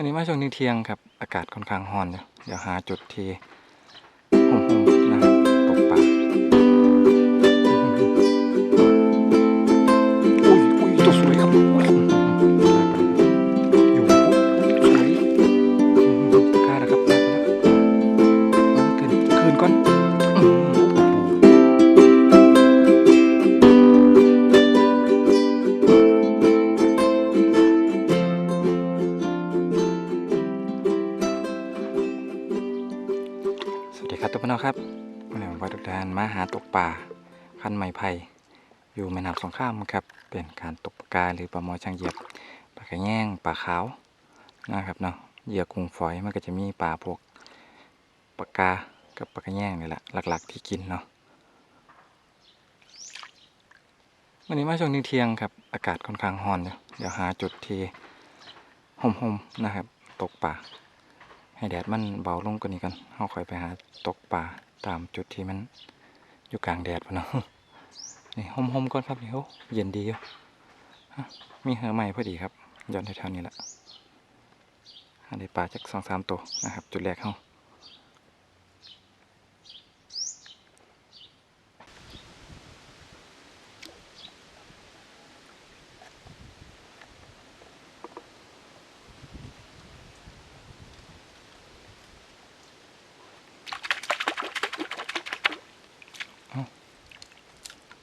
วันนี้มาช่วงเที่ยงครับ อากาศค่อนข้างร้อนอยู่เดี๋ยวหาจุดที่ ดีครับทุกคนครับวันนี้ผมว่าทุกท่านมาหาตกป่าคันไม้ไผ่อยู่แม่น้ำสงครามครับ เป็นการตกปลากาหรือปลาหมอช่างเหยียบปลากระแยงปลาขาวนะครับเนาะเหยื่อกุ้งฝอยมันก็จะมีปลาพวกปลากากับปลากระแยงนี่แหละหลัก ๆ ที่กินเนาะวันนี้มาช่วงเที่ยงครับอากาศค่อนข้างร้อนอยู่เดี๋ยวหาจุดที่ห่มๆนะครับ ตกป่า ให้แดดมันเบาลงกว่านี้กันเอาค่อยไปหาตกป่าตามจุดที่มันอยู่กลางแดดพอเนาะนี่ห่มๆก่อนครับนี่โอ้เย็นดีอยู่ฮะมีเหอใหม่พอดีครับย้อนแถวๆนี้แหละหาได้ปลาจากสองสามตัวนะครับ จุดแรกเขา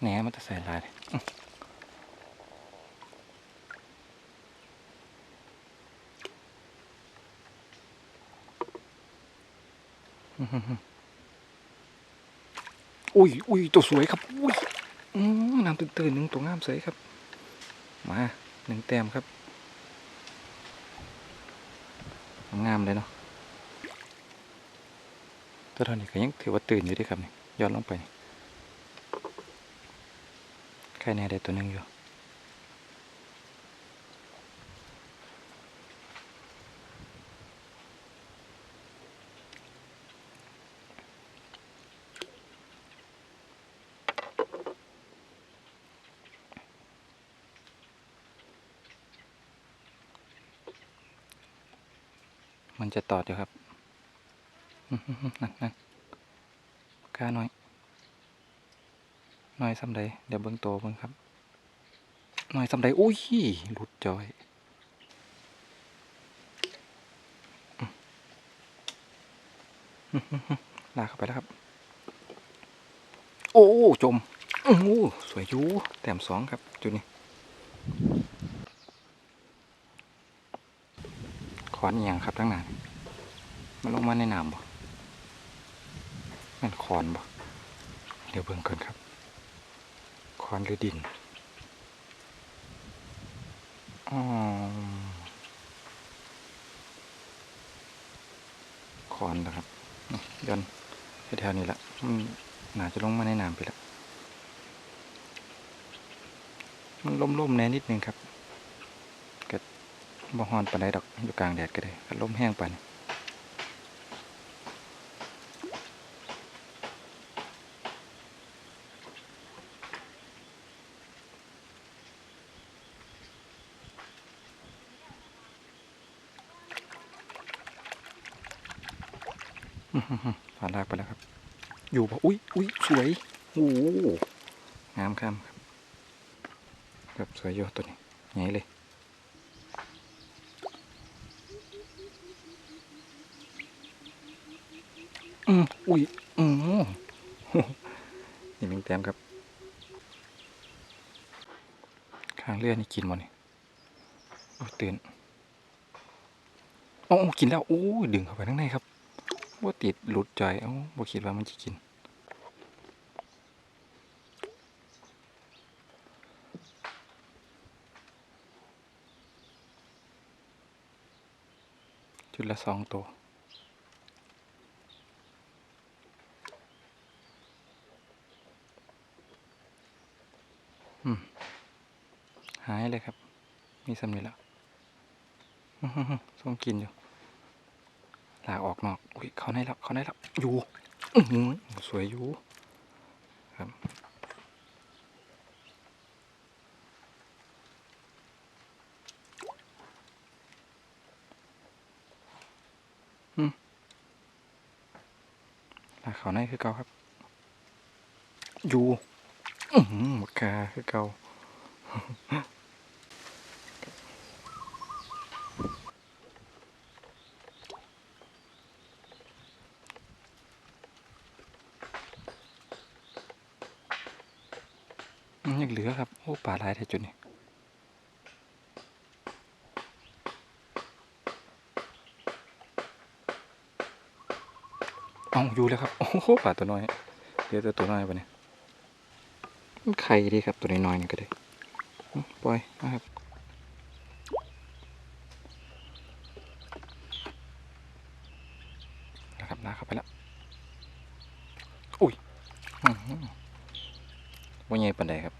แหนมันจะใส่ลายเลยอุ้ยอุ้ยตัวสวยครับ อุ้ยน้ำตื่นๆหนึ่งตัวงามสวยครับ มาหนึ่งแต้มครับ งามเลยเนาะตัวเท่านี้ก็ยังถือว่าตื่นอยู่ดีครับนี่ย้อนลงไปนี่ แค่นี้ได้ตัวหนึงอยู่มันจะตอดอยู่ครับ อื้อหือหือนั่นนั่นกล้าน้อย น้อยสำใดเดี๋ยวเบิ่งโตเบิ่งครับน้อยสำใดอุ้ยหลุดจอยลากเข้าไปแล้วครับ โอ้จมโอ้สวยยูแต้มสองครับจุดนี้ขอนอย่างครับทั้งนั้นมันลงมาในน้ำบ่มันคอนบ่เดี๋ยวเบิ่งก่อนครับ คอนหรือดินอ๋อคอนนะครับย้อนแถวนี้ละมันน่าจะลงมาในน้ำไปแล้วมันล่มๆแน่นิดนึงครับก็บ่ฮอนปานใดดอกอยู่กลางแดดก็ได้ก็ลมแห้งปานนี้ ผ่านลากไปแล้วครับ อยู่ปะอุ้ยอุ้ยสวยโอ้โหงามครับครับสวยยู่ตัวนี้ใหญ่เลยอืมอุ้ยอืมนี่หนึ่งแต้มครับข้างเลือดนี่กินหมดนี่ยตื่นโอ้กินแล้วโอ้ยดึงเข้าไปข้างในครับ ว่าติดหลุดใจโอ้บ่คิดว่ามันจะกิน จุดละสองตัวอืมหายเลยครับ มีสำนีแล้วอื้อหือหือส่งกินอยู่ ลากออกนอก อุ้ยเขาได้ล้วเขาได้ล้วอยู่สวยอยู่ครับลากเขาได้คือเกาครับ อยู่หมากาคือเกา ลือครับ โอ้ปลาลายแท้จุดนี้เอาอยู่แล้วครับ โอ้โหปลาตัวน้อยเหลือแต่ตัวน้อยปะเนี่ยมันไข่ดีครับตัวน้อยๆนี่ก็ได้ปล่อยนะครับนะครับลากเข้าไปแล้วอุ้ยอื้อหือว่าใหญ่ปานใดครับ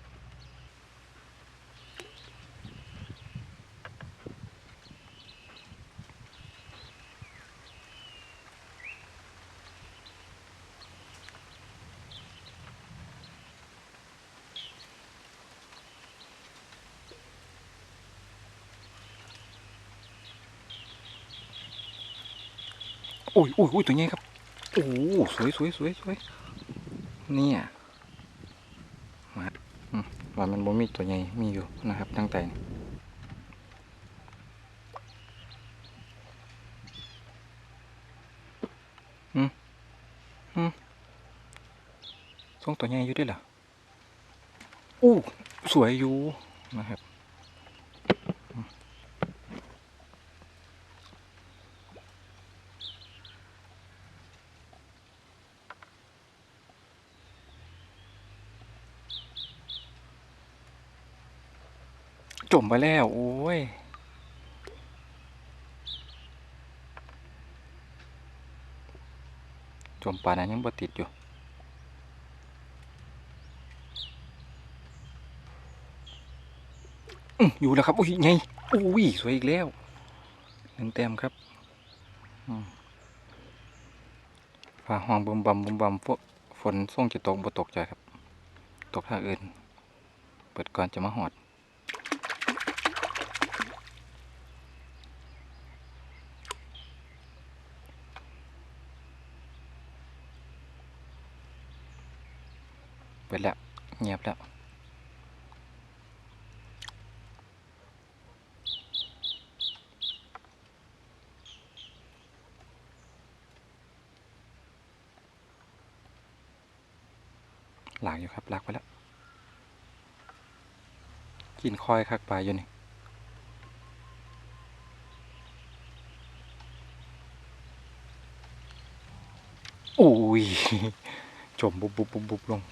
อุ้ยอุ้ยอุ้ยตัวใหญ่ครับโอ้สวยสวยสวยสวยเนี่ยมาอืมว่ามันบ่มีตัวใหญ่มีอยู่นะครับตั้งแต่อืมอืมส่งตัวใหญ่อยู่ด้วยเหรออู้สวยอยู่นะครับ จมไปแล้ว โอ้ยจมปานนั้นยังบ่ติดอยู่อยู่แล้วครับอุ้ยไงอุ้ยสวยอีกแล้วหนึ่งแต้มครับอืมฟ้าห้องบุมบัมบุมบัมฝนฝนส่งจะตกบ่ตกใจครับ ตกทางอื่น เปิดก่อนจะมาหอด เปิดแล้วเงียบแล้วหลากอยู่ครับหลากไปแล้ว กินคอยคักปลาอยู่นี่อุ้ยจมบุบบุบบุบบุบลง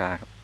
กาครับ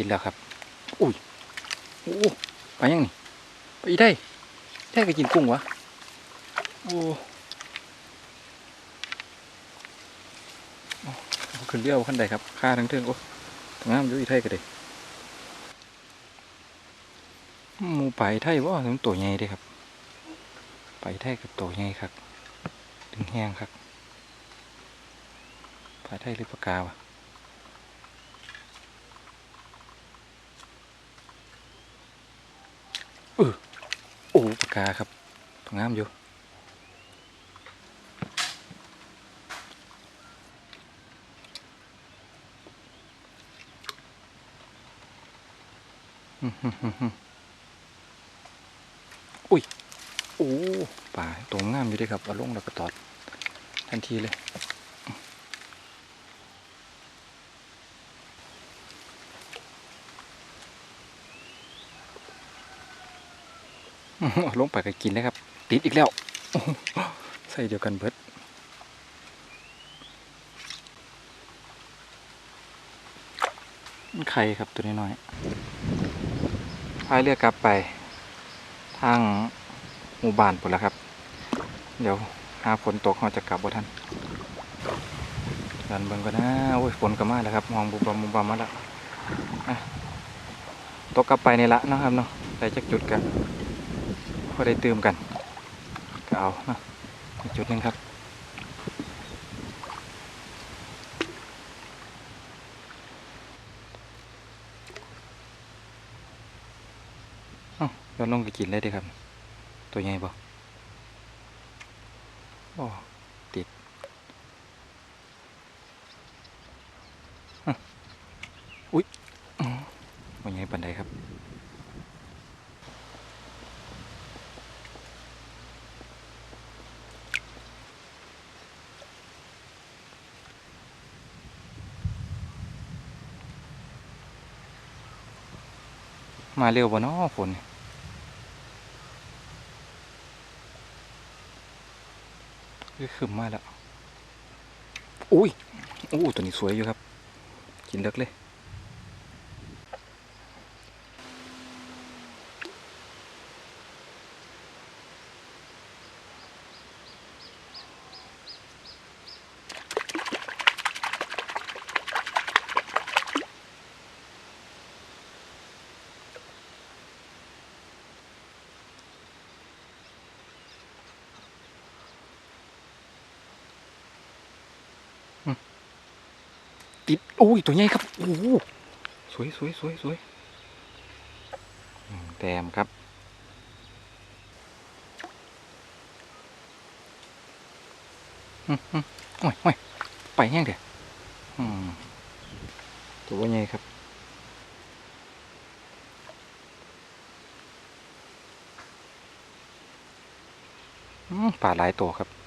ติดแล้วครับ อุ้ยโอ้ไปยังนี่ไปอีได้ ได้ก็กินกุ้งวะโอ้เอาเอาขึ้นเรือเอาขั้นใดครับค่าทั้งเทิงโอ้ทงามอยู่อีไทยก็ได้หมูไปไทยว่าถึงตัวใหญ่เด้ครับไปไทยกับตัวใหญ่ครับถึงแห้งครับไปไทยหรือปากกาวะ โอ้ปา กกาครับตัวงามอยู่อื้อหือหือหืออุ้ย โอ้ ป่าตัวงามอยู่เด้วยครับ เอาลงแล้วก็ตอด ทันทีเลย อื้อหือเอา ลงไปก็กินเลยครับ ติดอีกแล้ว ใส่เดียวกันเบิดไข่ครับตัวน้อยๆพายเรือกลับไป ทางหมู่บ้านปุ่นแล้วครับ เดี๋ยวหาฝนตกเราจะกลับบ่ทันดันเบิ่งก็นะโอ้ยฝนก็มาแล้วครับมองบุบบมุบบมาแล้วอะตกกลับไปในละนะครับเนาะได้จักจุดกัน พอได้เตื่มกันก็เอานะจุดนึงครับอ้าย้อนลงก็กินเลยด้ครับ ตัวใหญ่บ่โอ้ติดอุ๊ยอ๋อบ่ใหญ่ปานใดครับ มาเร็วบ่เนาะฝนคือขึ้นมาแล้ว อุ้ยอู้ตัวนี้สวยอยู่ครับ กินเล็กเลย ติดโอ้ยตัวใหญ่ครับโอ้โหสวยสวยสวยสวยอืมแต้มครับอืมอืมโอ้ยโอ้ยไปแห้งเถอะอืมตัวใหญ่ครับอืมป่าหลายตัวครับ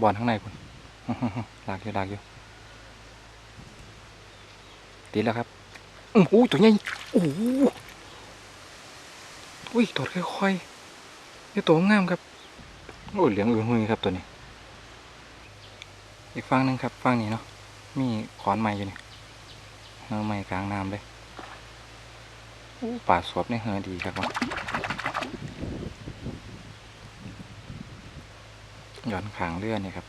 บอลข้างในคุณหลากอยู่หลากอยู่ติดแล้วครับอู้หูตัวใหญ่โอ้โหอุ้ยตอดค่อยๆนี่ตัวงามครับโอ้เหลืองอื่นหุยครับตัวนี้ อีกฝั่งหนึงครับฝั่งนี้เนาะมีขอนไม้อยู่นี่เหือไม้กลางน้ำเลยป่าสวบในเหือดีครับวะ ย่อนขางเรือนี่ครับ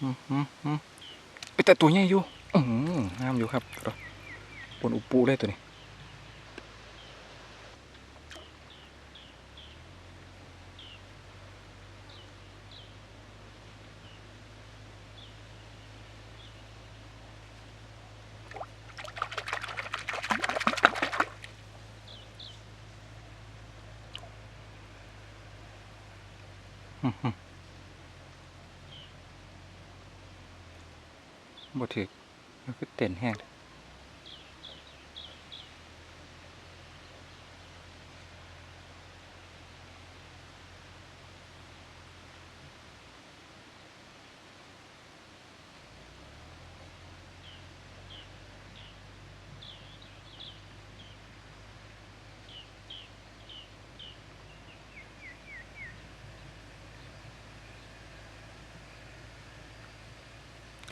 อืมอืมอืมแต่ตัวใหญ่อยู่ อืมงามอยู่ครับบนอุปูเลยตัวนี้ อืมอืมบ่ถึกมันคือ เต้นแห้ง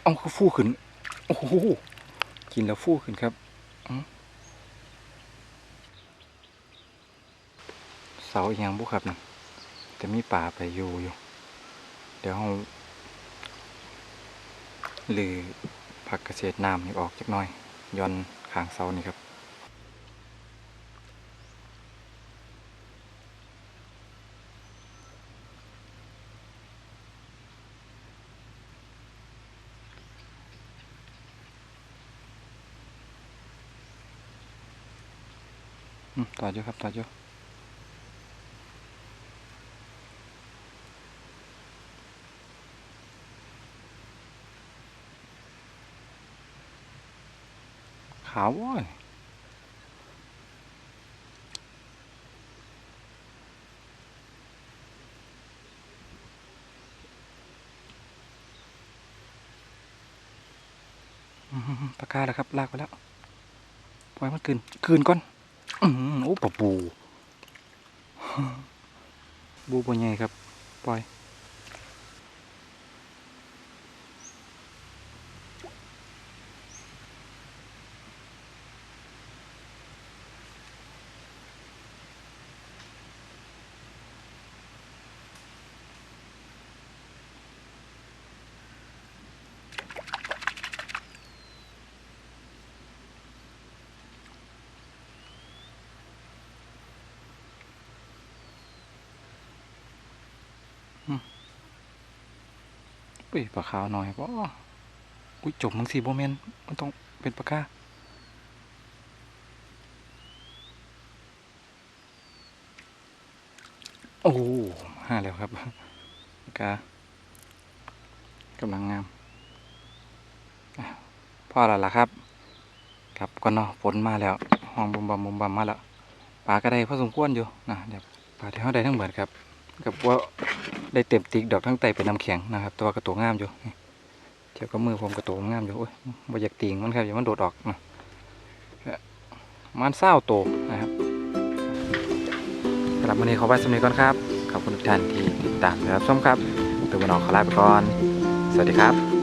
เอาคือฟูขึ้น โอ้โห กินแล้วฟูขึ้นครับเสาอีกอย่างบุครับนะแต่มีป่าไปอยู่อยู่ เดี๋ยวเราหรือผักเกษตรน้ำนี่ออกจักหน่อยย้อนขางเสานี่ครับ ต่ออยู่ครับ ต่ออยู่ขาวว่อนปากกาแล้วครับ ลากไปแล้วปล่อยมันคืนคืนก่อน อืมโอ้ปะปู บูบนใหญ่ครับ ปล่อย อุ้ยปลาขาวหน่อยก็อุ้ยจบมังสีโบแมนมันต้องเป็นปลากาโอ้ห้าแล้วครับปลากากำลังงามพ่อแล้วล่ะครับ ครับก็เนาะฝนมาแล้วห้องบุมบัมบุมบัมมาแล้วปลาก็ได้พอสมควรอยู่นะเดี๋ยวปลาที่เขาได้ทั้งหมดครับ กับว่าได้เต็มติกดอกทั้งไตเป็นน้ำแข็งนะครับ ตัวกระตัวงามอยู่เทียบกับมือผมกระตัวงามอยู่โอ้ยบอยากติงมันครับอย่ามันโดดออกนะมันเศร้าโตนะครับสำหรับวันนี้ขอไว้สำเนีก่อนครับ ขอบคุณทุกท่านที่ติดตามนะครับชมครับ ตัววันออกขอลาไปก่อน สวัสดีครับ